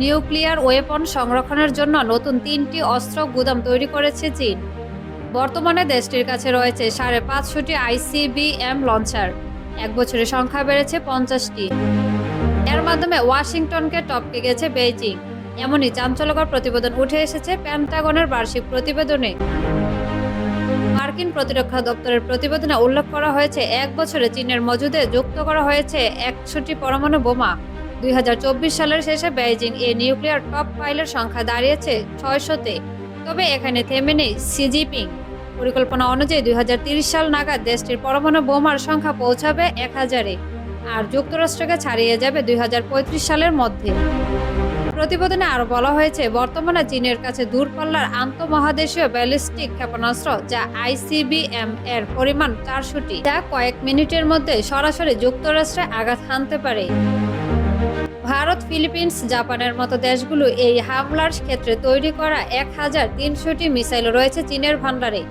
Nuclear weapon সংরক্ষণের জন্য নতুন তিনটি অস্ত্র গুদাম তৈরি করেছে চীন। বর্তমানে দেশটির কাছে রয়েছে সাড়ে পাঁচশোটি আইসিবিএম লঞ্চার। এক বছরে সংখ্যা বেড়েছে পঞ্চাশটি। এর মাধ্যমে ওয়াশিংটনকে টপকে গেছে বেইজিং। এমনই চাঞ্চল্যকর প্রতিবেদন উঠে এসেছে প্যান্টাগনের বার্ষিক প্রতিবেদনে। মার্কিন প্রতিরক্ষা দপ্তরের প্রতিবেদনে উল্লেখ করা হয়েছে, এক বছরে চীনের মজুদে যুক্ত করা হয়েছে একশোটি পরমাণু বোমা। দুই হাজার চব্বিশ সালের শেষে বেইজিং এ নিউক্লিয়ার টপ ফাইলের সংখ্যা দাঁড়িয়েছে ছয়শতে। তবে এখানে থেমে নেই সি জিপিং পরিকল্পনা অনুযায়ী দুই সাল নাগাদ দেশটির পরমাণু বোমার সংখ্যা পৌঁছাবে এক হাজারে আর যুক্তরাষ্ট্রকে ছাড়িয়ে যাবে দুই হাজার পঁয়ত্রিশ সালের মধ্যে। প্রতিবেদনে আরও বলা হয়েছে, বর্তমানে চীনের কাছে দূরপাল্লার আন্তঃমহাদেশীয় ব্যালিস্টিক ক্ষেপণাস্ত্র যা আইসিবিএম এর পরিমাণ চারশোটি, যা কয়েক মিনিটের মধ্যে সরাসরি যুক্তরাষ্ট্রে আঘাত হানতে পারে। ভারত, ফিলিপিন্স, জাপানের মতো দেশগুলো এই হামলার ক্ষেত্রে তৈরি করা এক হাজার তিনশোটি মিসাইল রয়েছে চীনের ভান্ডারে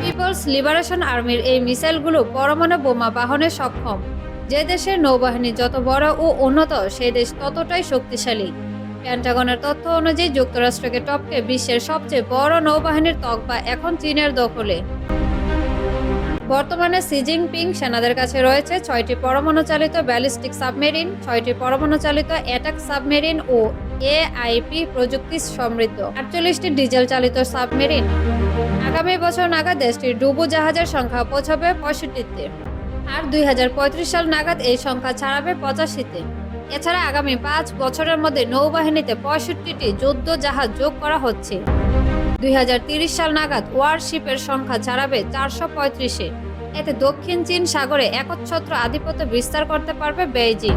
পিপলস লিবারেশন আর্মির এই মিসাইলগুলো পরমাণু বোমা বাহনে সক্ষম। যে দেশের নৌবাহিনী যত বড় ও উন্নত সেই দেশ ততটাই শক্তিশালী। প্যান্টাগনের তথ্য অনুযায়ী যুক্তরাষ্ট্রকে টপকে বিশ্বের সবচেয়ে বড় নৌবাহিনীর তকবা এখন চীনের দখলে। বর্তমানে সি জিনপিং সেনাদের কাছে রয়েছে ছয়টি পরমাণু চালিত ব্যালিস্টিক সাবমেরিন ছয়টি পরমাণু চালিত অ্যাটাক সাবমেরিন ও এআইপি প্রযুক্তি সমৃদ্ধ। আটচল্লিশটি ডিজেল চালিত সাবমেরিন আগামী বছর নাগাদ দেশটির ডুবু জাহাজের সংখ্যা পৌঁছাবে পঁয়ষট্টিতে। আর দুই হাজার পঁয়ত্রিশ সাল নাগাদ এই সংখ্যা ছাড়াবে পঁচাশিতে। এছাড়া আগামী পাঁচ বছরের মধ্যে নৌবাহিনীতে পঁয়ষট্টিটি যুদ্ধ জাহাজ যোগ করা হচ্ছে। দুই সাল নাগাদ ওয়ারশিপের সংখ্যা ছাড়াবে চারশো পঁয়ত্রিশে। এতে দক্ষিণ চীন সাগরে একচ্ছত্র আধিপত্য বিস্তার করতে পারবে বেইজিং।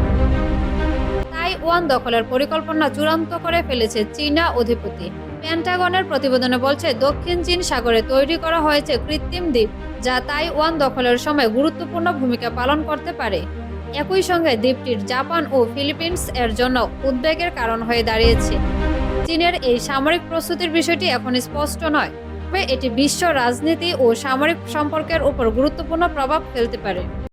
তাইওয়ান দখলের পরিকল্পনা চূড়ান্ত করে ফেলেছে চীনা অধিপতি। প্যান্টাগনের প্রতিবেদনে বলছে, দক্ষিণ চীন সাগরে তৈরি করা হয়েছে কৃত্রিম দ্বীপ, যা তাইওয়ান দখলের সময় গুরুত্বপূর্ণ ভূমিকা পালন করতে পারে। একই সঙ্গে দ্বীপটির জাপান ও ফিলিপিন্স এর জন্য উদ্বেগের কারণ হয়ে দাঁড়িয়েছে। চীনের এই সামরিক প্রস্তুতির বিষয়টি এখন স্পষ্ট নয়, তবে এটি বিশ্ব রাজনীতি ও সামরিক সম্পর্কের উপর গুরুত্বপূর্ণ প্রভাব ফেলতে পারে।